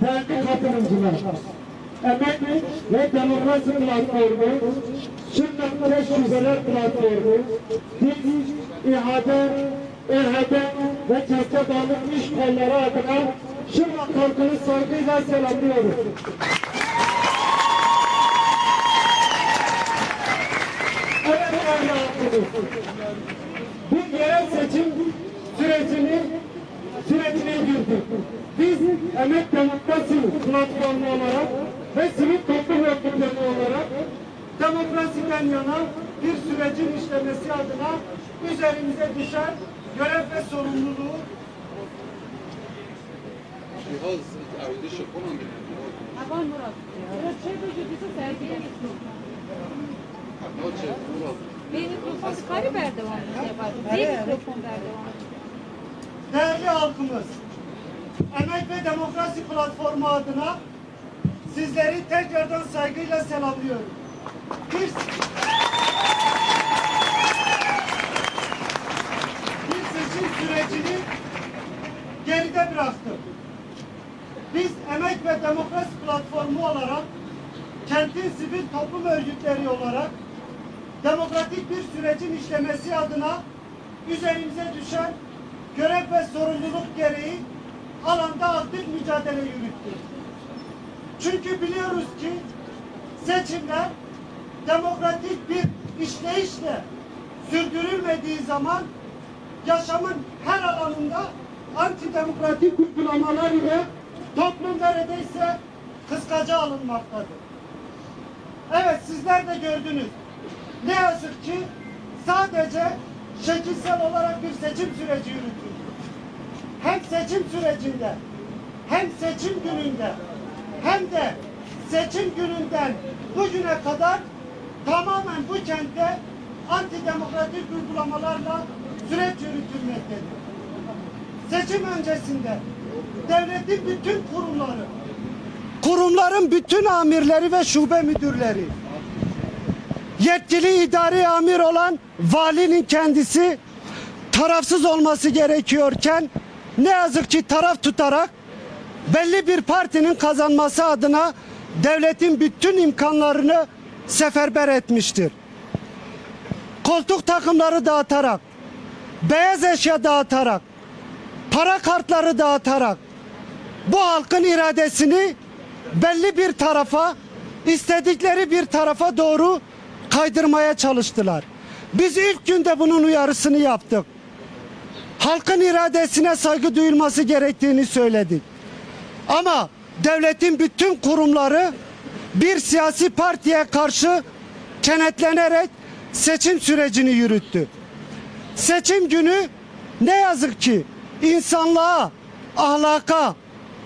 değerli katılımcılar, Emek ve Demokrasi Platformu, Şırnak Şubeler Platformu, biz İHAD, İHAD ve Çerçe Dağlık İş Kolları adına Şırnak halkını saygıyla selamlıyoruz. Evet bu yerel seçim sürecini sürecine girdik. Biz Emek Demokrasi Platformu olarak ve sivil toplum örgütleri olarak demokrasiden yana bir sürecin işlemesi adına üzerimize düşen görev ve sorumluluğu gitsin. ne çek Murat. Bir mikrofon kari verdi Değerli halkımız, Emek ve Demokrasi Platformu adına sizleri tekrardan saygıyla selamlıyorum. Bir, bir seçim sürecini geride bıraktım. Biz Emek ve Demokrasi Platformu olarak kentin sivil toplum örgütleri olarak demokratik bir sürecin işlemesi adına üzerimize düşen görev ve sorumluluk gereği alanda aktif mücadele yürüttük. Çünkü biliyoruz ki seçimler demokratik bir işleyişle sürdürülmediği zaman yaşamın her alanında antidemokratik uygulamalar ile toplum neredeyse kıskaca alınmaktadır. Evet sizler de gördünüz. Ne yazık ki sadece şekilsel olarak bir seçim süreci yürütüldü. Hem seçim sürecinde hem seçim gününde hem de seçim gününden bugüne kadar tamamen bu kentte antidemokratik uygulamalarla süreç yürütülmektedir. Seçim öncesinde devletin bütün kurumları, kurumların bütün amirleri ve şube müdürleri, yetkili idari amir olan valinin kendisi tarafsız olması gerekiyorken ne yazık ki taraf tutarak belli bir partinin kazanması adına devletin bütün imkanlarını seferber etmiştir. Koltuk takımları dağıtarak, beyaz eşya dağıtarak, para kartları dağıtarak bu halkın iradesini belli bir tarafa, istedikleri bir tarafa doğru kaydırmaya çalıştılar. Biz ilk günde bunun uyarısını yaptık. Halkın iradesine saygı duyulması gerektiğini söyledik. Ama devletin bütün kurumları bir siyasi partiye karşı kenetlenerek seçim sürecini yürüttü. Seçim günü ne yazık ki insanlığa, ahlaka,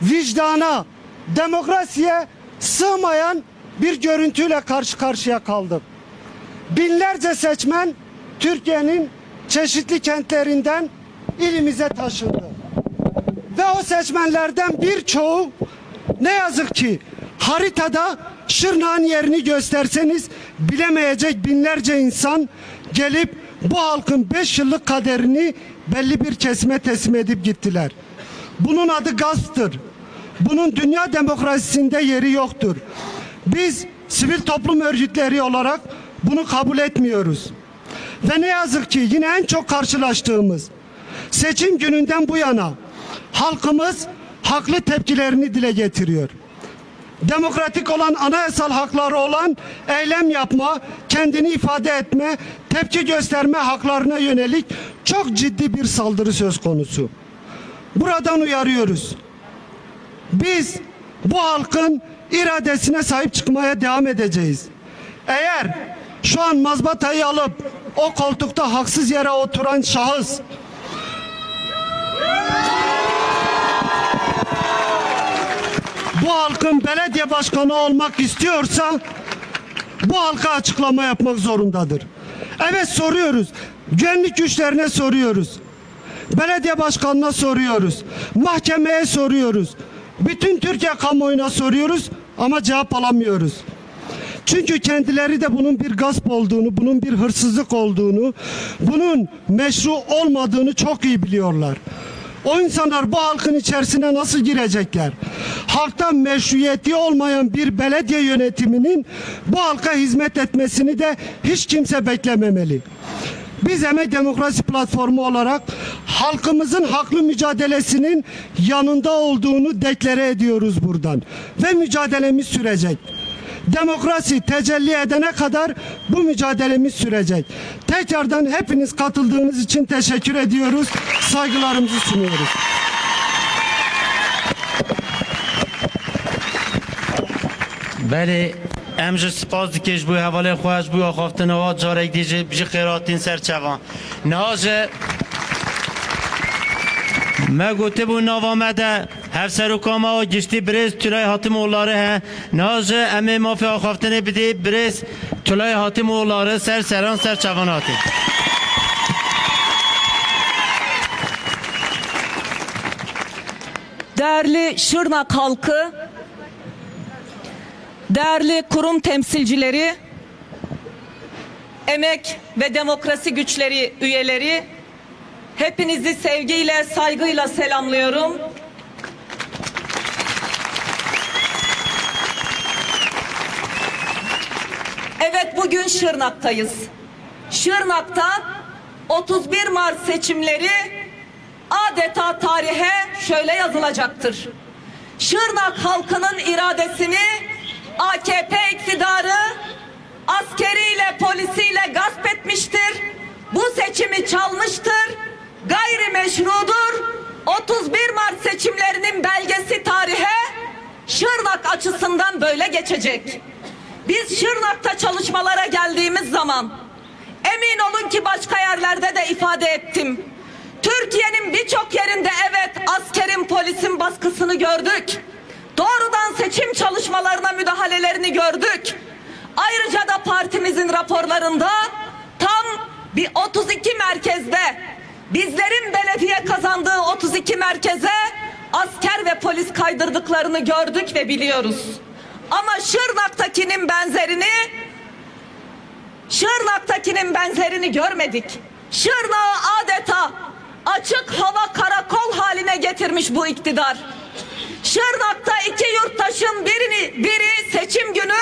vicdana, demokrasiye sığmayan bir görüntüyle karşı karşıya kaldık. Binlerce seçmen Türkiye'nin çeşitli kentlerinden ilimize taşındı. Ve o seçmenlerden birçoğu ne yazık ki haritada Şırnak'ın yerini gösterseniz bilemeyecek binlerce insan gelip bu halkın 5 yıllık kaderini belli bir kesime teslim edip gittiler. Bunun adı gasptır. Bunun dünya demokrasisinde yeri yoktur. Biz sivil toplum örgütleri olarak bunu kabul etmiyoruz. Ve ne yazık ki yine en çok karşılaştığımız seçim gününden bu yana halkımız haklı tepkilerini dile getiriyor. Demokratik olan anayasal hakları olan eylem yapma, kendini ifade etme, tepki gösterme haklarına yönelik çok ciddi bir saldırı söz konusu. Buradan uyarıyoruz. Biz bu halkın iradesine sahip çıkmaya devam edeceğiz. Eğer şu an mazbatayı alıp o koltukta haksız yere oturan şahıs bu halkın belediye başkanı olmak istiyorsa bu halka açıklama yapmak zorundadır. Evet soruyoruz. Güvenlik güçlerine soruyoruz. Belediye başkanına soruyoruz. Mahkemeye soruyoruz. Bütün Türkiye kamuoyuna soruyoruz ama cevap alamıyoruz. Çünkü kendileri de bunun bir gasp olduğunu, bunun bir hırsızlık olduğunu, bunun meşru olmadığını çok iyi biliyorlar. O insanlar bu halkın içerisine nasıl girecekler? Halktan meşruiyeti olmayan bir belediye yönetiminin bu halka hizmet etmesini de hiç kimse beklememeli. Biz Emek Demokrasi Platformu olarak halkımızın haklı mücadelesinin yanında olduğunu deklare ediyoruz buradan. Ve mücadelemiz sürecek Demokrasi tecelli edene kadar bu mücadelemiz sürecek. Tekrardan hepiniz katıldığınız için teşekkür ediyoruz. Saygılarımızı sunuyoruz. بله ام ji spas dikej bû hevalê xweş bû axaftinەوە carek dî ji ji xêratîn serçevan. Niha me gotibû nava me de hevserokama û giştî hatim oğulları he. Niha ji em ê mafê axaftinê bidê birêz tulay hatim oğulları ser seran serçevan hatî. Değerli Şırnak halkı, değerli kurum temsilcileri, emek ve demokrasi güçleri üyeleri, hepinizi sevgiyle, saygıyla selamlıyorum. Evet bugün Şırnak'tayız. Şırnak'ta 31 Mart seçimleri adeta tarihe şöyle yazılacaktır. Şırnak halkının iradesini AKP iktidarı askeriyle polisiyle gasp etmiştir. Bu seçimi çalmıştır. Gayrimeşrudur. 31 Mart seçimlerinin belgesi tarihe Şırnak açısından böyle geçecek. Biz Şırnak'ta çalışmalara geldiğimiz zaman emin olun ki başka yerlerde de ifade ettim. Türkiye'nin birçok yerinde evet askerin polisin baskısını gördük. Doğrudan seçim çalışmalarına müdahalelerini gördük. Ayrıca da partimizin raporlarında tam bir 32 merkezde bizlerin belediye kazandığı 32 merkeze asker ve polis kaydırdıklarını gördük ve biliyoruz. Ama Şırnak'takinin benzerini Şırnak'takinin benzerini görmedik. Şırnak'ı adeta açık hava karakol haline getirmiş bu iktidar. Şırnak'ta iki yurttaşın birini, biri seçim günü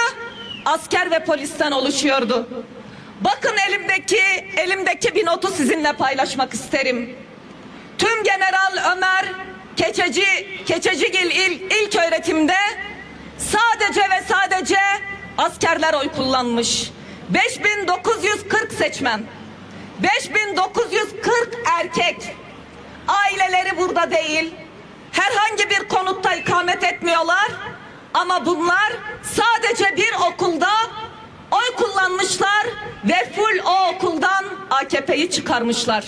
asker ve polisten oluşuyordu. Bakın elimdeki elimdeki bir notu sizinle paylaşmak isterim. Tüm General Ömer Keçeci Keçecigil İl, ilk öğretimde sadece ve sadece askerler oy kullanmış. 5940 seçmen. 5940 erkek. Aileleri burada değil. Herhangi bir konutta ikamet etmiyorlar. Ama bunlar sadece bir okulda oy kullanmışlar ve full o okuldan AKP'yi çıkarmışlar.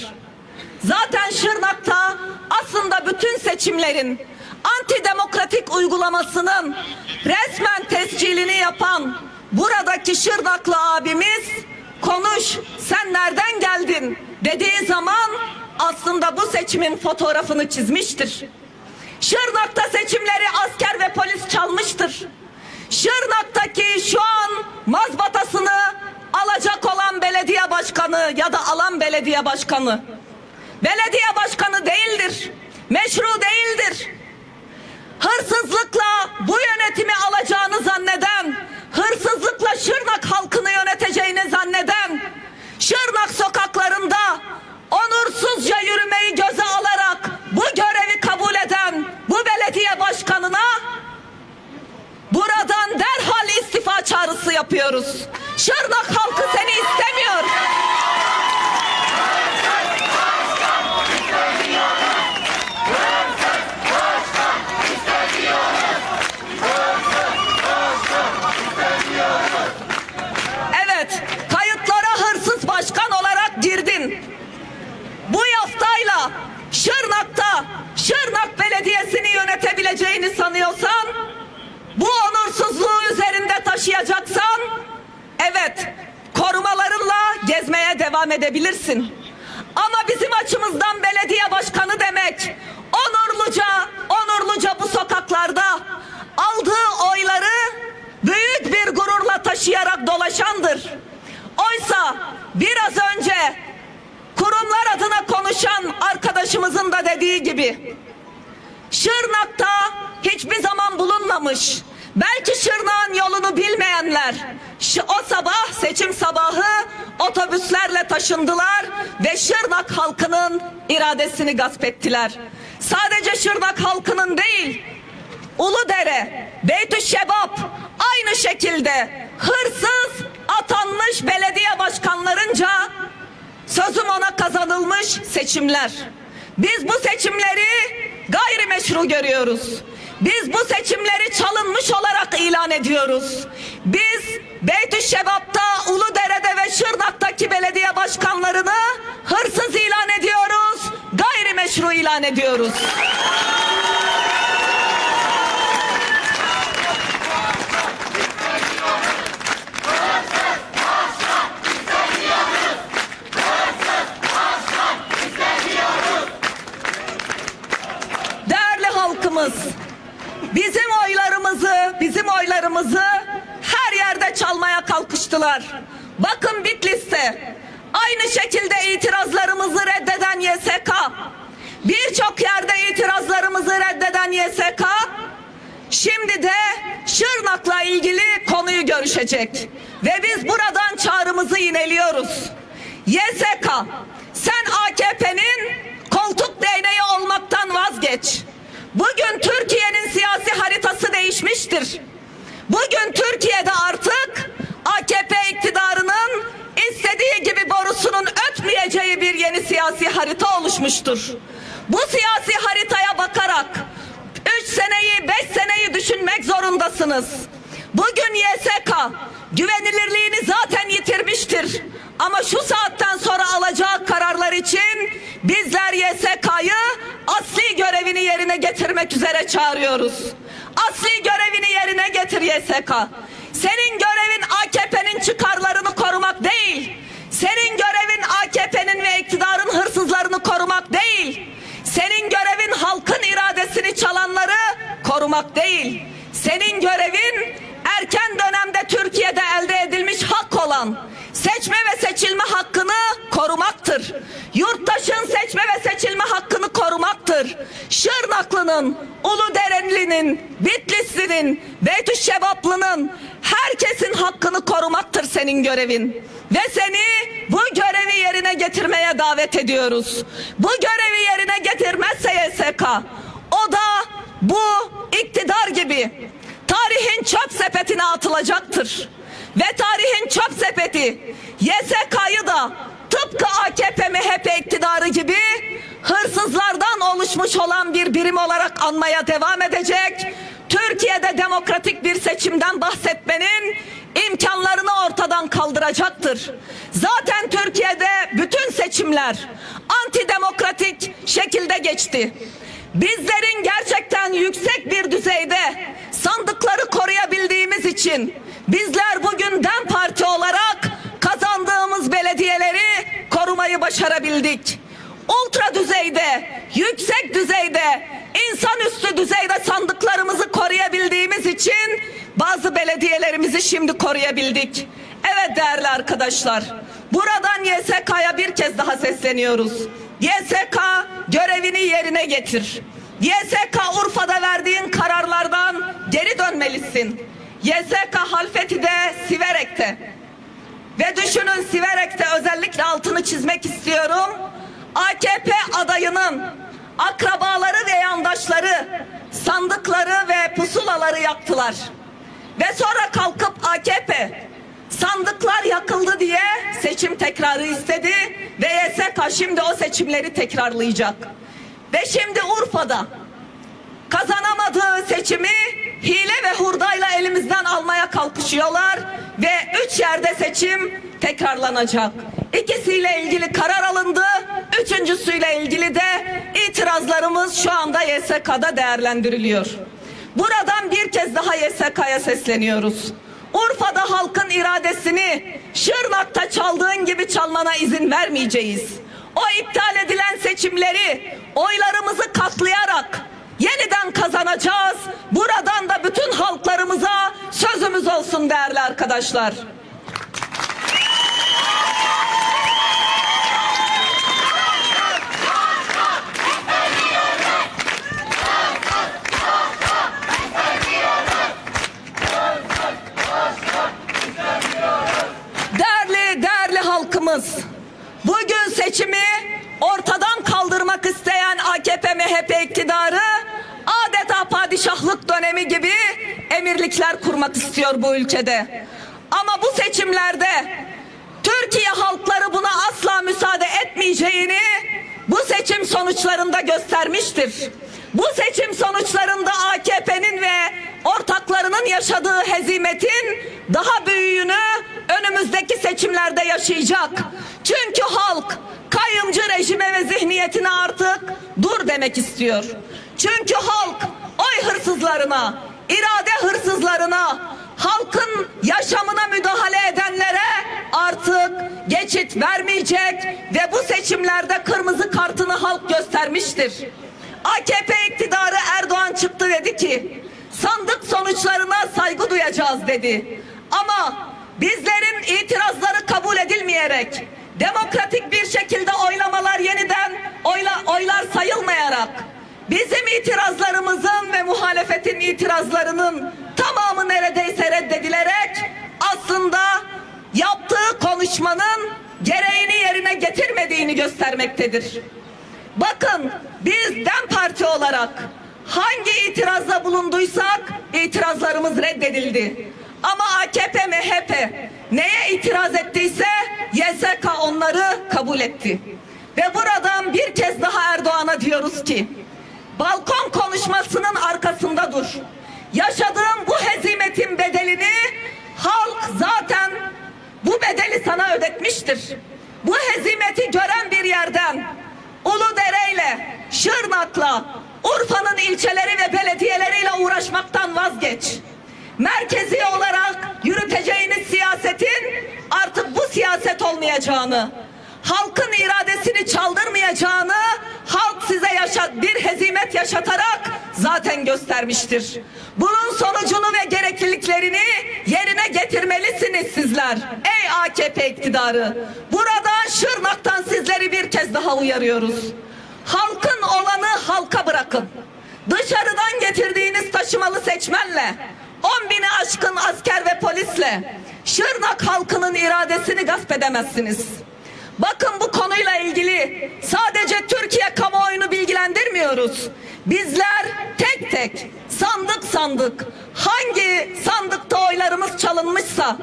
Zaten Şırnak'ta aslında bütün seçimlerin antidemokratik uygulamasının resmen tescilini yapan buradaki Şırnaklı abimiz konuş sen nereden geldin dediği zaman aslında bu seçimin fotoğrafını çizmiştir. Şırnak'ta seçimleri asker ve polis çalmıştır. Şırnak'taki şu an mazbatasını alacak olan belediye başkanı ya da alan belediye başkanı belediye başkanı değildir. Meşru değildir. Hırsızlıkla bu yönetimi alacağını zanneden, hırsızlıkla Şırnak halkını yöneteceğini zanneden, Şırnak sokaklarında onursuzca yürümeyi göze alarak bu görevi kabul eden bu belediye başkanına buradan derhal istifa çağrısı yapıyoruz. Şırnak halkı seni devam edebilirsin. Ama bizim açımızdan belediye başkanı demek, onurluca, onurluca bu sokaklarda aldığı oyları büyük bir gururla taşıyarak dolaşandır. Oysa biraz önce kurumlar adına konuşan arkadaşımızın da dediği gibi Şırnak'ta hiçbir zaman bulunmamış. Belki Şırnak'ın yolunu bilmeyenler o sabah seçim sabahı otobüslerle taşındılar ve Şırnak halkının iradesini gasp ettiler. Sadece Şırnak halkının değil Uludere, Beytüşşebap aynı şekilde hırsız atanmış belediye başkanlarınca sözüm ona kazanılmış seçimler. Biz bu seçimleri gayrimeşru görüyoruz. Biz bu seçimleri çalınmış olarak ilan ediyoruz. Biz Beytüşşebap'ta, Uludere'de ve Şırnak'taki belediye başkanlarını hırsız ilan ediyoruz. Gayrimeşru ilan ediyoruz. Değerli halkımız, bizim oylarımızı, bizim oylarımızı her yerde çalmaya kalkıştılar. Bakın Bitlis'te aynı şekilde itirazlarımızı reddeden YSK, birçok yerde itirazlarımızı reddeden YSK, şimdi de Şırnak'la ilgili konuyu görüşecek. Ve biz buradan çağrımızı yineliyoruz. YSK, sen AKP'nin koltuk değneği olmaktan vazgeç. Bugün Türkiye'nin siyasi haritası değişmiştir. Bugün Türkiye'de artık AKP iktidarının istediği gibi borusunun ötmeyeceği bir yeni siyasi harita oluşmuştur. Bu siyasi haritaya bakarak 3 seneyi 5 seneyi düşünmek zorundasınız. Bugün YSK güvenilirliğini zaten yitirmiştir. Ama şu saatten sonra alacağı kararlar için bizler YSK'yı asli görevini yerine getirmek üzere çağırıyoruz. Asli görevini yerine getir YSK. Senin görevin AKP'nin çıkarlarını korumak değil. Senin görevin AKP'nin ve iktidarın hırsızlarını korumak değil. Senin görevin halkın iradesini çalanları korumak değil. Senin görevin erken dönemde Türkiye'de elde edilmiş hak olan seçme ve seçilme hakkını korumaktır. Yurttaşın seçme ve seçilme hakkını korumaktır. Şırnaklı'nın, Uluderenli'nin, Bitlisli'nin, Beytüşşebaplı'nın herkesin hakkını korumaktır senin görevin. Ve seni bu görevi yerine getirmeye davet ediyoruz. Bu görevi yerine getirmezse YSK o da bu iktidar gibi tarihin çöp sepetine atılacaktır. Ve tarihin çöp sepeti YSK'yı da tıpkı AKP MHP iktidarı gibi hırsızlardan oluşmuş olan bir birim olarak anmaya devam edecek. Türkiye'de demokratik bir seçimden bahsetmenin imkanlarını ortadan kaldıracaktır. Zaten Türkiye'de bütün seçimler antidemokratik şekilde geçti. Bizlerin gerçekten yüksek bir düzeyde sandıkları koruyabildiğimiz için bizler bugün DEM Parti olarak kazandığımız belediyeleri korumayı başarabildik. Ultra düzeyde, yüksek düzeyde, insanüstü düzeyde sandıklarımızı koruyabildiğimiz için bazı belediyelerimizi şimdi koruyabildik. Evet değerli arkadaşlar, buradan YSK'ya bir kez daha sesleniyoruz. YSK görevini yerine getir. YSK Urfa'da verdiğin kararlardan geri dönmelisin. YSK Halfeti'de, Siverek'te. Ve düşünün Siverek'te özellikle altını çizmek istiyorum. AKP adayının akrabaları ve yandaşları sandıkları ve pusulaları yaktılar. Ve sonra kalkıp AKP sandıklar yakıldı diye seçim tekrarı istedi ve YSK şimdi o seçimleri tekrarlayacak. Ve şimdi Urfa'da kazanamadığı seçimi hile ve hurdayla elimizden almaya kalkışıyorlar ve üç yerde seçim tekrarlanacak. İkisiyle ilgili karar alındı. Üçüncüsüyle ilgili de itirazlarımız şu anda YSK'da değerlendiriliyor. Buradan bir kez daha YSK'ya sesleniyoruz. Urfa'da halkın iradesini Şırnak'ta çaldığın gibi çalmana izin vermeyeceğiz. O iptal edilen seçimleri oylarımızı katlayarak yeniden kazanacağız. Buradan da bütün halklarımıza sözümüz olsun değerli arkadaşlar. halkımız dönemi gibi emirlikler kurmak istiyor bu ülkede. Ama bu seçimlerde Türkiye halkları buna asla müsaade etmeyeceğini bu seçim sonuçlarında göstermiştir. Bu seçim sonuçlarında AKP'nin ve ortaklarının yaşadığı hezimetin daha büyüğünü önümüzdeki seçimlerde yaşayacak. Çünkü halk kayımcı rejime ve zihniyetine artık dur demek istiyor. Çünkü halk oy hırsızlarına, irade hırsızlarına, halkın yaşamına müdahale edenlere artık geçit vermeyecek ve bu seçimlerde kırmızı kartını halk göstermiştir. AKP iktidarı Erdoğan çıktı dedi ki sandık sonuçlarına saygı duyacağız dedi. Ama bizlerin itirazları kabul edilmeyerek demokratik bir şekilde oylamalar yeniden oyla, oylar sayılmayarak bizim itirazlarımızın ve muhalefetin itirazlarının tamamı neredeyse reddedilerek aslında yaptığı konuşmanın gereğini yerine getirmediğini göstermektedir. Bakın biz DEM Parti olarak hangi itirazda bulunduysak itirazlarımız reddedildi. Ama AKP, MHP neye itiraz ettiyse YSK onları kabul etti. Ve buradan bir kez daha Erdoğan'a diyoruz ki balkon konuşmasının arkasında dur. Yaşadığın bu hezimetin bedelini halk zaten bu bedeli sana ödetmiştir. Bu hezimeti gören bir yerden Uludere'yle, Şırnak'la, Urfa'nın ilçeleri ve belediyeleriyle uğraşmaktan vazgeç. Merkezi olarak yürüteceğiniz siyasetin artık bu siyaset olmayacağını, halkın iradesini çaldırmayacağını halk size yaşa bir hezimet yaşatarak zaten göstermiştir. Bunun sonucunu ve gerekliliklerini yerine getirmelisiniz sizler. Ey AKP iktidarı. Burada Şırnak'tan sizleri bir kez daha uyarıyoruz. Halkın olanı halka bırakın. Dışarıdan getirdiğiniz taşımalı seçmenle 10 bini aşkın asker ve polisle Şırnak halkının iradesini gasp edemezsiniz. Bakın bu konuyla ilgili sadece Türkiye kamuoyunu bilgilendirmiyoruz. Bizler tek tek sandık sandık hangi sandıkta oylarımız çalınmışsa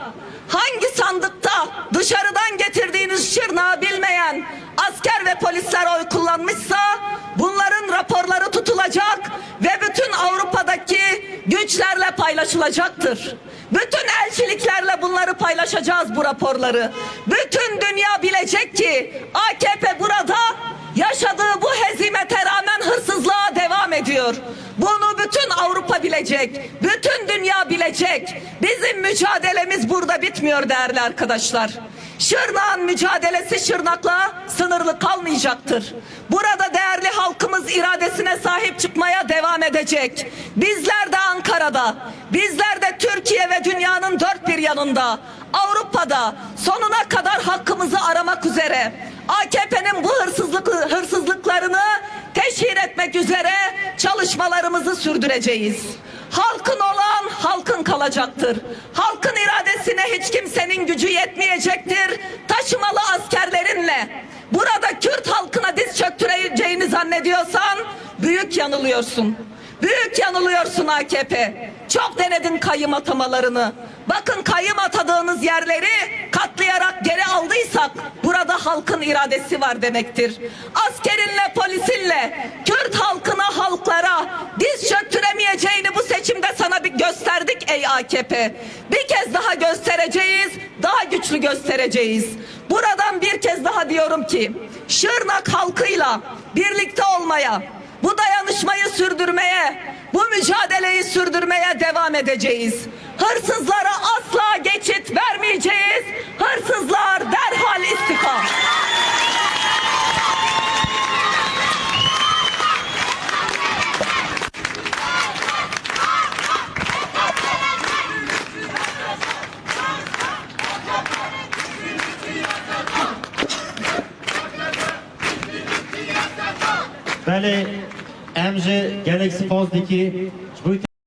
hangi sandıkta dışarıdan getirdiğiniz şırnağı bilmeyen asker ve polisler oy kullanmışsa bunların raporları tutulacak ve bütün Avrupa'daki güçlerle paylaşılacaktır. Bütün elçiliklerle bunları paylaşacağız bu raporları. Bütün dünya bilecek ki AKP burada yaşadığı bu hezimete rağmen hırsızlığa devam ediyor. Bunu bütün Avrupa bilecek. Bütün dünya bilecek. Bizim mücadelemiz burada bitmiyor değerli arkadaşlar. Şırnak'ın mücadelesi Şırnak'la sınırlı kalmayacaktır. Burada değerli halkımız iradesine sahip çıkmaya devam edecek. Bizler de Ankara'da, bizler de Türkiye ve dünyanın dört bir yanında, Avrupa'da sonuna kadar hakkımızı aramak üzere AKP'nin bu hırsızlık hırsızlıklarını teşhir etmek üzere çalışmalarımızı sürdüreceğiz. Halkın olan halkın kalacaktır. Halkın iradesine hiç kimsenin gücü yetmeyecektir. Taşımalı askerlerinle burada Kürt halkına diz çöktüreceğini zannediyorsan büyük yanılıyorsun. Büyük yanılıyorsun AKP. Çok denedin kayyım atamalarını. Bakın kayyım atadığınız yerleri katlayarak geri aldıysak burada halkın iradesi var demektir. Askerinle polisinle Kürt halkına halklara diz çöktüremeyeceğini bu seçimde sana bir gösterdik ey AKP. Bir kez daha göstereceğiz, daha güçlü göstereceğiz. Buradan bir kez daha diyorum ki Şırnak halkıyla birlikte olmaya, bu dayanışmayı sürdürmeye, bu mücadeleyi sürdürmeye devam edeceğiz. Hırsızlara asla geçit vermeyeceğiz. Hırsızlar derhal istifa. Bəli, MJ Galaxy Fold'daki